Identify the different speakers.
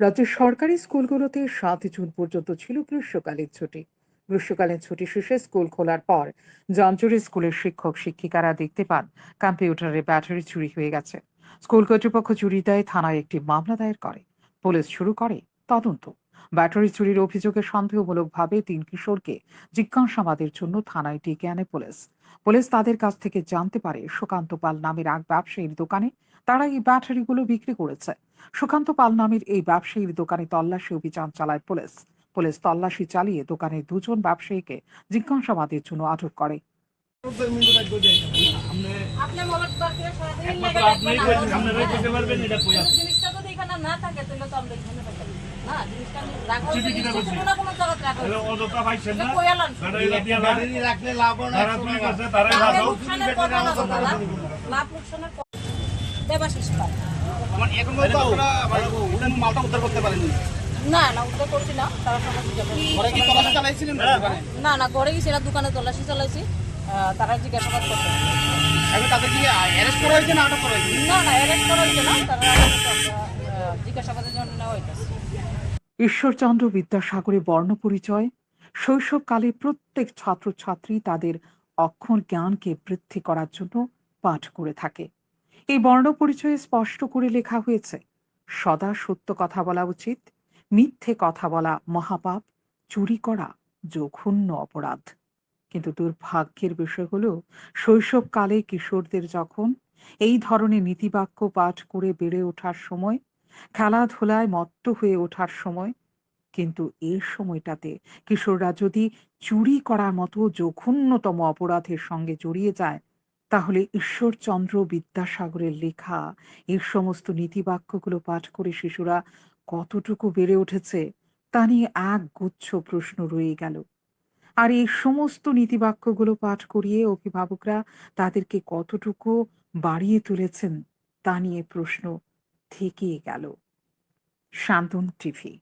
Speaker 1: রাজ্যের সরকারি স্কুলগুলোতে সাত জুন পর্যন্ত ছিল গ্রীষ্মকালীন ছুটি। গ্রীষ্মকালীন ছুটি শেষে স্কুল খোলার পর জঞ্জুরি স্কুলের শিক্ষক, শিক্ষিকারা দেখতে পান কম্পিউটারে ব্যাটারি চুরি হয়ে গেছে। স্কুল কর্তৃপক্ষ চুরি দেয় থানায় একটি মামলা দায়ের করে। পুলিশ শুরু করে তদন্ত। ব্যাটারি চুরির অভিযোগে সন্দেহমূলকভাবে তিন কিশোরকে জিজ্ঞাসাবাদের জন্য থানায় ডেকে আনে পুলিশ। পুলিশ তাদের কাছ থেকে জানতে পারে, সুকান্ত পাল নামের এক ব্যবসায়ীর দোকানে তারা এই ব্যাটারিগুলো বিক্রি করেছে। সুকান্ত পাল নামের এই ব্যবসায়ীর দোকানে তল্লাশি অভিযান চালায় পুলিশ। পুলিশ তল্লাশি চালিয়ে দোকানের দুজন ব্যবসায়ীকে জিজ্ঞাসাবাদের জন্য আটক করে।
Speaker 2: লাভ।
Speaker 3: লোকসানের দেবাশিস পাল।
Speaker 4: মানে উড়ান মালটা উদ্ধার করতে পারেননি?
Speaker 3: না না উদ্ধার করছি না তারা সবাই জিজ্ঞাসা করছে।
Speaker 4: ঘরে
Speaker 3: না না গেছি না দোকানে তল্লাশি চালাইছি আহ, তারা জিজ্ঞাসাবাদ
Speaker 4: না
Speaker 3: না না অ্যারেস্ট করা হয়েছে না তারা জিজ্ঞাসাবাদের জন্য নেওয়া হইতেছে।
Speaker 1: ঈশ্বরচন্দ্র বিদ্যাসাগরের বর্ণপরিচয় শৈশবকালে প্রত্যেক ছাত্রছাত্রী তাদের অক্ষর জ্ঞানকে বৃদ্ধি করার জন্য পাঠ করে থাকে। এই বর্ণপরিচয়ে স্পষ্ট করে লেখা হয়েছে। সদা সত্য কথা বলা উচিত, মিথ্যে কথা বলা মহাপাপ, চুরি করা জঘন্য অপরাধ। কিন্তু দুর্ভাগ্যের বিষয় হল, শৈশবকালে কিশোরদের যখন এই ধরনের নীতিবাক্য পাঠ করে বেড়ে ওঠার সময়, খেলাধুলায় মত্ত হয়ে ওঠার সময়, কিন্তু এই সময়টাতে কিশোররা যদি চুরি করার মতো জঘন্যতম অপরাধের সঙ্গে জড়িয়ে যায় তাহলে ঈশ্বরচন্দ্র বিদ্যাসাগরের লেখা এই সমস্ত নীতিবাক্যগুলো পাঠ করে শিশুরা কতটুকু বেড়ে উঠেছে, তা নিয়ে এক গুচ্ছ প্রশ্ন রয়ে গেল। আর এই সমস্ত নীতিবাক্যগুলো পাঠ করিয়ে অভিভাবকরা তাদেরকে কতটুকু বাড়িয়ে তুলেছেন, তা নিয়ে প্রশ্ন থেকেই গেল। শান্তন টিভি